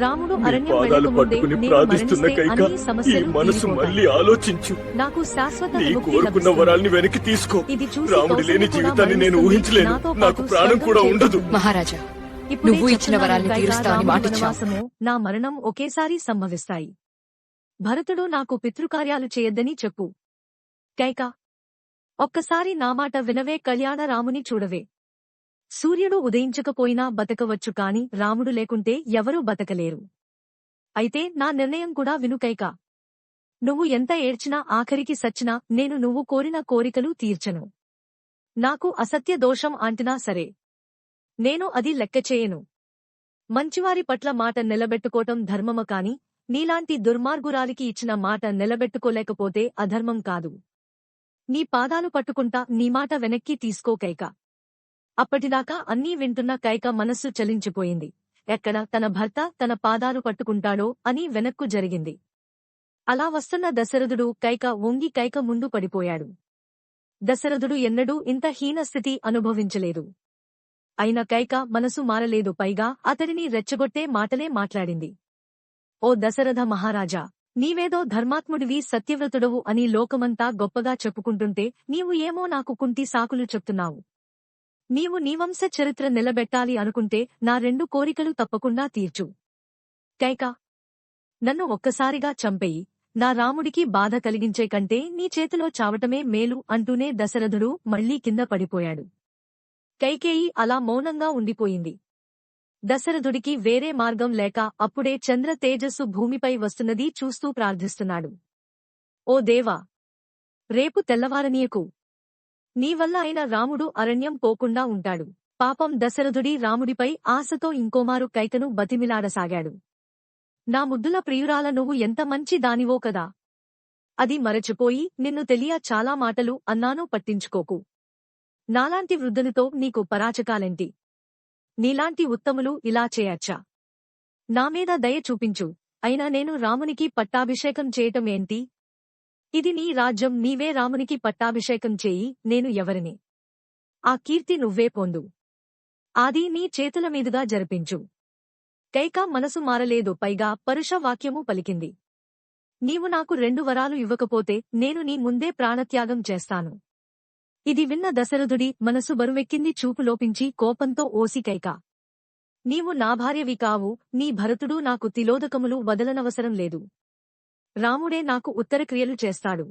రాముడు అరణ్యం వెళ్ళకముందే నేను ప్రార్థిస్తున్న మరణిస్తే కైక అన్ని ఈ సమస్యలు మనసు. మళ్ళీ ఆలోచించు నాకు శాశ్వత నీ కోరుకున్న. వరాల్ని వెనక్కి తీసుకో ఇది చూసి రాముడి లేని జీవితాన్ని నేను. ఊహించలేను నాకు ప్రాణం కూడా ఉండదు. మహారాజా ఇప్పుడే నువ్వు ఇచ్చిన వరాల్ని తీరుస్తావని. వనవాసము, నా మరణం ఒకేసారి సంభవిస్తాయి భరతుడు నాకు పితృకార్యాలు చేయొద్దని చెప్పు కైక ఒక్కసారి నా మాట వినవే కళ్యాణ రాముని చూడవే సూర్యుడు ఉదయించకపోయినా బతకవచ్చు కాని రాముడు లేకుంటే ఎవరూ బతకలేరు. అయితే నా నిర్ణయం కూడా వినుకైక. నువ్వు ఎంత ఏడ్చినా ఆఖరికి సచ్చినా నేను నువ్వు కోరిన కోరికలు తీర్చను. నాకు అసత్య దోషం అంటినా సరే. నేను అది లెక్క చేయను. మంచివారి పట్ల మాట నిలబెట్టుకోవటం ధర్మమ కాని నీలాంటి దుర్మార్గురాలికి ఇచ్చిన మాట నిలబెట్టుకోలేకపోతే అధర్మం కాదు. నీ పాదాలు పట్టుకుంటా నీ మాట వెనక్కి తీసుకోకైక. అప్పటిదాకా అన్నీ వింటున్న కైక మనస్సు చలించిపోయింది. ఎక్కడ తన భర్త తన పాదాలు పట్టుకుంటాడో అని వెనక్కు జరిగింది. అలా వస్తున్న దశరథుడు కైక వంగి కైక ముందు పడిపోయాడు. దశరథుడు ఎన్నడూ ఇంత హీనస్థితి అనుభవించలేదు. అయిన కైక మనసు మారలేదు. పైగా అతడిని రెచ్చగొట్టే మాటలే మాట్లాడింది. ఓ దశరథ మహారాజా నీవేదో ధర్మాత్ముడివి సత్యవ్రతుడవు అని లోకమంతా గొప్పగా చెప్పుకుంటుంటే నీవు ఏమో నాకు కుంటి సాకులు చెప్తున్నావు. నీవు నీవంశ చరిత్ర నిలబెట్టాలి అనుకుంటే నా రెండు కోరికలు తప్పకుండా తీర్చు. కైక నన్ను ఒక్కసారిగా చంపేయి నా రాముడికి బాధ కలిగించే కంటే నీ చేతిలో చావటమే మేలు అంటూనే దశరథుడు మళ్ళీ కింద పడిపోయాడు. కైకేయి అలా మౌనంగా ఉండిపోయింది. దశరథుడికి వేరే మార్గం లేక అప్పుడే చంద్ర తేజస్సు భూమిపై వస్తున్నది చూస్తూ ప్రార్థిస్తున్నాడు. ఓ దేవా రేపు తెల్లవారనీయకు. నీవల్ల అయిన రాముడు అరణ్యం పోకుండా ఉంటాడు. పాపం దశరథుడి రాముడిపై ఆశతో ఇంకోమారు కైకను బతిమిలాడసాగాడు. నా ముద్దుల ప్రియురాల నువ్వు ఎంత మంచి దానివో కదా. అది మరచిపోయి నిన్ను తెలియ చాలా మాటలు అన్నానో పట్టించుకోకు. నాలాంటి వృద్ధులతో నీకు పరాచకాలేంటి? నీలాంటి ఉత్తములు ఇలా చేయచ్చా? నా మీద దయ చూపించు. అయినా నేను రామునికి పట్టాభిషేకం చేయటమేంటి ఏంటి? ఇది నీ రాజ్యం నీవే రామునికి పట్టాభిషేకం చేయి నేను ఎవరిని? ఆ కీర్తి నువ్వే పొందు. ఆది నీ చేతుల మీదుగా జరిపించు. కైక మనసు మారలేదు పైగా పరుష వాక్యము పలికింది. నీవు నాకు రెండు వరాలు ఇవ్వకపోతే నేను నీ ముందే ప్రాణత్యాగం చేస్తాను. ఇది విన్న దశరథుడి మనసు బరువెక్కింది చూపు లోపించి కోపంతో ఓసి కైక. నీవు నా భార్యవి కావు నీ భరతుడు నాకు తిలోదకములు వదలనవసరం లేదు. రాముడే నాకు ఉత్తరక్రియలు చేస్తాడు.